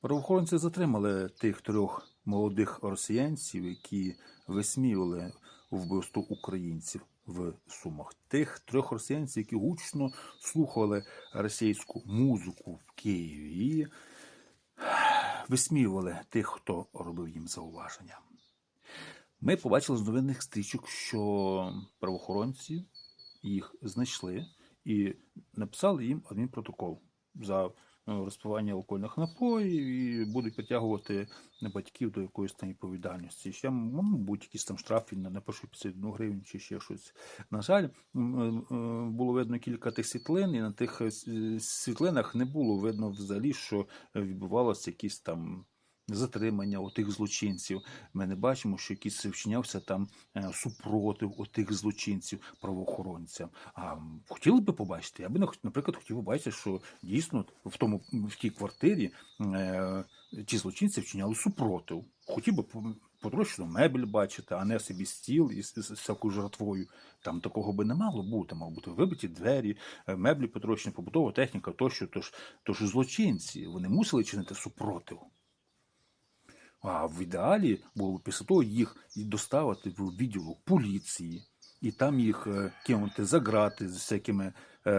Правоохоронці затримали тих трьох молодих росіянців, які висміювали вбивство українців в Сумах. Тих трьох росіянців, які гучно слухали російську музику в Києві і висміювали тих, хто робив їм зауваження. Ми побачили з новинних стрічок, що правоохоронці їх знайшли і написали їм адмінпротокол за розпивання алкогольних напоїв і будуть притягувати батьків до якоїсь там відповідальності. Ще мабуть, будь якісь там штрафи на напишу 51 гривень чи ще щось. На жаль, е, е, було видно кілька тих світлин, і на тих е, світлинах не було видно взагалі, що відбувалося якісь там. Затримання отих злочинців. Ми не бачимо, що якийсь вчинявся там е, супротив отих злочинців правоохоронцям. А хотіли би побачити? Я би на- наприклад хотів побачити, що дійсно в тому в тій квартирі е, ті злочинці вчиняли супротив. Хотів би по- потрощену мебель бачити, а не собі стіл із, із всякою жратвою. Там такого би не мало бути. Мав бути вибиті двері, е, меблі потрощені, побутова техніка тощо. Тож, тож злочинці вони мусили чинити супротив. А в ідеалі було після того їх доставити в відділок поліції, і там їх е, кинути за грати з всякими е,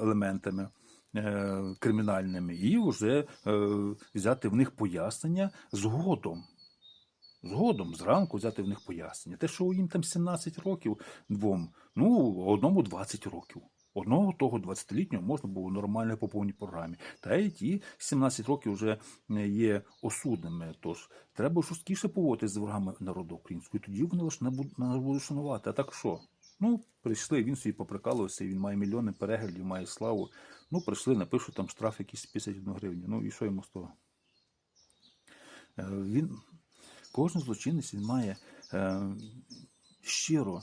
елементами е, кримінальними, і вже взяти в них пояснення згодом. Згодом, зранку взяти в них пояснення. Те, що їм там 17 років двом, ну, одному 20 років. Одного того 20-літнього можна було нормально по повній програмі. Та й ті 17 років вже е, є осудними. Тож треба жорсткіше поводитися з ворогами народу українського. Тоді вони лише не будуть, будуть шанувати. А так що? Ну, прийшли, він собі поприкалувався, він має мільйони переглядів, має славу. Ну, прийшли, напишуть там штраф якийсь 51 гривню. Ну і що йому з того? Е, Він, кожен злочинець він має е, щиро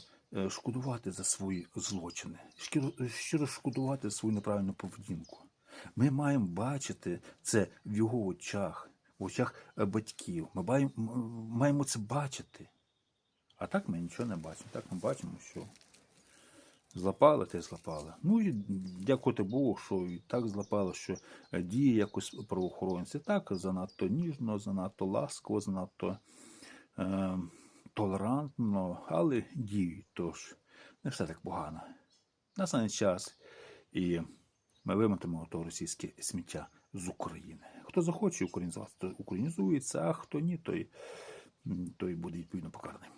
шкодувати за свої злочини, щиро, щиро шкодувати за свою неправильну поведінку. Ми маємо бачити це в його очах, в очах е, батьків. Ми маємо, маємо це бачити. А так ми нічого не бачимо. Так ми бачимо, що злапали, те злапали. Ну і дякувати Богу, що і так злапали, що е, діє якось правоохоронці. Так, занадто ніжно, занадто ласково, занадто е, толерантно, але діють. Тож не все так погано. Настане час, і ми вимотимо то російське сміття з України. Хто захоче українізувати, то українізується, а хто ні, той, той буде відповідно покараний.